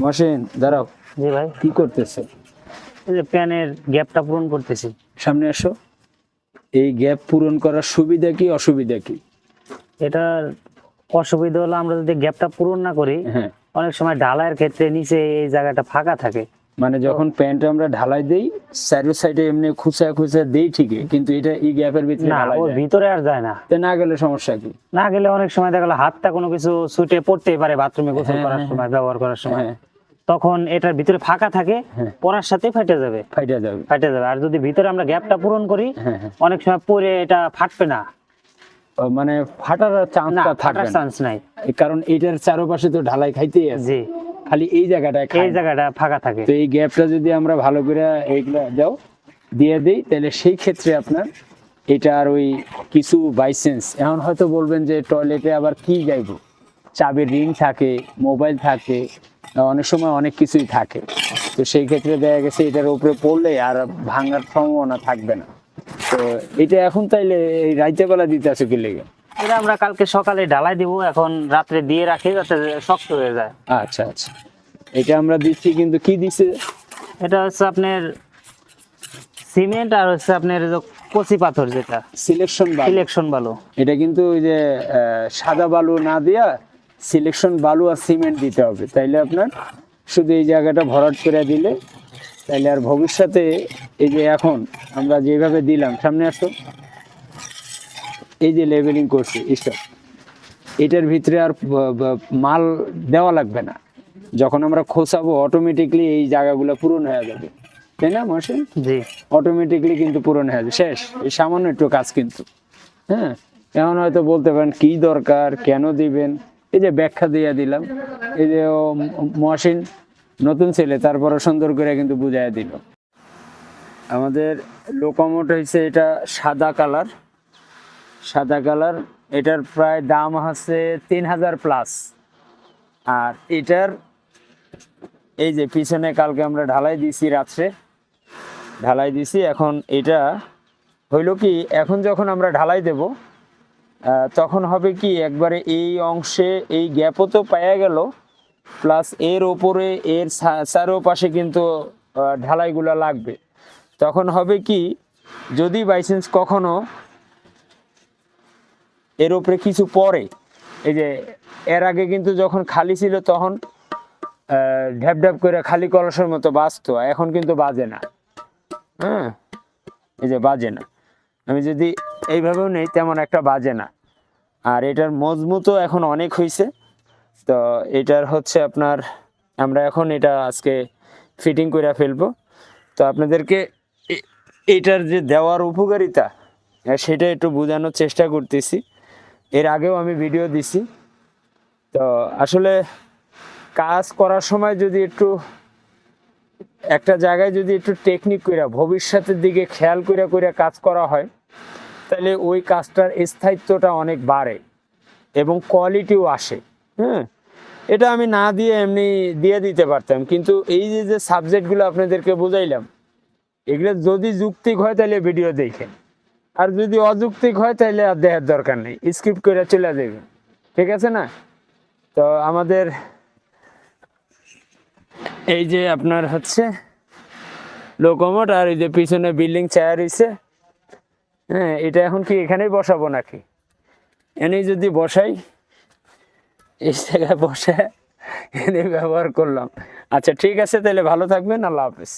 মহসিন দাঁড়াও। জি ভাই। কি করতেছে? এই যে প্যানের গ্যাপটা পূরণ করতেছি। সামনে আসো। এই গ্যাপ পূরণ করার সুবিধা কি অসুবিধা কি? এটার অসুবিধা হলো আমরা যদি গ্যাপটা পূরণ না করি হ্যাঁ। অনেক সময় ঢালাইয়ের ক্ষেত্রে নিচে এই জায়গাটা ফাঁকা থাকে। মানে যখন প্যান্ট আমরা ঢালাই দেই চারো সাইডে এমনি খুচা খুচা দেই ঠিকই কিন্তু এটা এই গ্যাপের ভিতরে না ওর ভিতরে আর যায় না। তে না গেলে সমস্যা কি? না গেলে অনেক সময় দেখা গেলো হাতটা কোনো কিছু ছুটে পড়তেই পারে বাথরুমে গোসল হ্যাঁ, করার হ্যাঁ, সময় ব্যবহার করার সময়। হ্যাঁ। তখন এটার ভিতরে ফাঁকা থাকে পরার সাথে ফেটে যাবে। ফাইটা যাবে। ফেটে যাবে। আর যদি ভিতরে আমরা গ্যাপটা পূরণ করি হ্যাঁ হ্যাঁ। অনেক সময় পরে এটা ফাটবে না। মানে ফাটার চান্সটা ফাটার থাকবে না। চান্স নাই। কারণ এটার চারপাশে তো ঢালাই খাইতেই আছে। জি। খালি এই জায়গাটায় এই জায়গাটা ফাঁকা থাকে। তো এই গ্যাপটা যদি আমরা ভালো করে এইগুলা দাও দিয়ে দিই তাহলে সেই ক্ষেত্রে আপনার এটা আর ওই কিছু বাইসেন্স এখন হয়তো বলবেন যে টয়লেটে আবার কি যাইব? চাবির রিং থাকে মোবাইল থাকে অনেক সময় অনেক কিছুই থাকে। তো সেই ক্ষেত্রে দেখা গেছে এটার উপরে পড়লে আর ভাঙার সম্ভাবনা থাকবে না। তো এটা এখন তাইলে এই রাইতে বেলা দিতে আছে কি লেগে? এটা আমরা কালকে সকালে ঢালাই দিব এখন রাত্রে দিয়ে রাখি যাতে শক্ত হয়ে যায়। আচ্ছা আচ্ছা। এটা আমরা দিচ্ছি কিন্তু কি দিছে এটা হচ্ছে আপনার সিমেন্ট আর হচ্ছে আপনার যে কচি পাথর যেটা। সিলেকশন বা ইলেকশন বালু। এটা কিন্তু ওই যে সাদা বালু না দিয়া সিলেকশন বালু আর সিমেন্ট দিতে হবে। তাইলে আপনার শুধু এই জায়গাটা ভরাট করে দিলে তাইলে আর ভবিষ্যতে এই যে এখন আমরা যেভাবে দিলাম সামনে আসো এই যে লেভেলিং করছি স্টপ এটার ভিতরে আর মাল দেওয়া লাগবে না। যখন আমরা খোসাবো অটোমেটিকলি এই জায়গাগুলো পূরণ হয়ে যাবে। তাই না মশিন জি। অটোমেটিকলি কিন্তু পূরণ হয়ে যাবে। শেষ এই সামান্য একটু কাজ কিন্তু। হ্যাঁ? এমন হয়তো বলতে পারেন কি দরকার কেন দিবেন? এই যে ব্যাখ্যা দিয়ে দিলাম। এই যে ও মহসিন নতুন ছেলে তারপরে সুন্দর করে কিন্তু বুঝাই দিল। আমাদের লোকমোট হয়েছে এটা সাদা কালার সাদা কালার। এটার প্রায় দাম হচ্ছে তিন হাজার প্লাস আর এটার এই যে পিছনে কালকে আমরা ঢালাই দিছি রাত্রে। ঢালাই দিছি এখন এটা হইল কি, এখন যখন আমরা ঢালাই দেব তখন হবে কি, একবারে এই অংশে এই গ্যাপও তো পাওয়া গেল প্লাস এর ওপরে এর চারোপাশে কিন্তু ঢালাইগুলো লাগবে। তখন হবে কি, যদি বাইচান্স কখনো এর উপরে কিছু পরে। এই যে, এর আগে কিন্তু যখন খালি ছিল তখন ঢ্যাপ ঢ্যাপ করে খালি কলসের মতো বাজতো এখন কিন্তু বাজে না। হ্যাঁ? এই যে, বাজে না। আমি যদি এইভাবেও নেই, তেমন একটা বাজে না। আর এটার মজবুতও এখন অনেক হয়েছে তো এটার হচ্ছে আপনার, আমরা এখন এটা আজকে ফিটিং করে ফেলব। তো আপনাদেরকে এটার যে দেওয়ার উপকারিতা, সেটা একটু বোঝানোর চেষ্টা করতেছি। এর আগেও আমি ভিডিও দিছি। তো আসলে কাজ করার সময় যদি একটু একটা জায়গায় যদি একটু টেকনিক করে ভবিষ্যতের দিকে খেয়াল করে করে কাজ করা হয়, তাহলে ওই কাজটার স্থায়িত্বটা অনেক বাড়ে এবং কোয়ালিটিও আসে হ্যাঁ? এটা আমি না দিয়ে এমনি দিয়ে দিতে পারতাম, কিন্তু এই যে যে সাবজেক্টগুলো আপনাদেরকে বুঝাইলাম, এগুলো যদি যুক্তিক হয় তাহলে ভিডিও দেখেন। আর যদি অযৌক্তিক হয় তাহলে আর দেখার দরকার নেই। স্ক্রিপ্ট করে চলে যাবে ঠিক আছে না? তো আমাদের এই যে আপনার হচ্ছে লোকোমোট আর এই যে পিছনে বিল্ডিং চেয়ার হইছে হ্যাঁ এটা এখন কি এখানেই বসাবো নাকি? এনেই যদি বসাই, এই জায়গায় বসে এনে ব্যবহার করলাম। আচ্ছা ঠিক আছে তাহলে ভালো থাকবেন। আল্লাহ হাফেজ।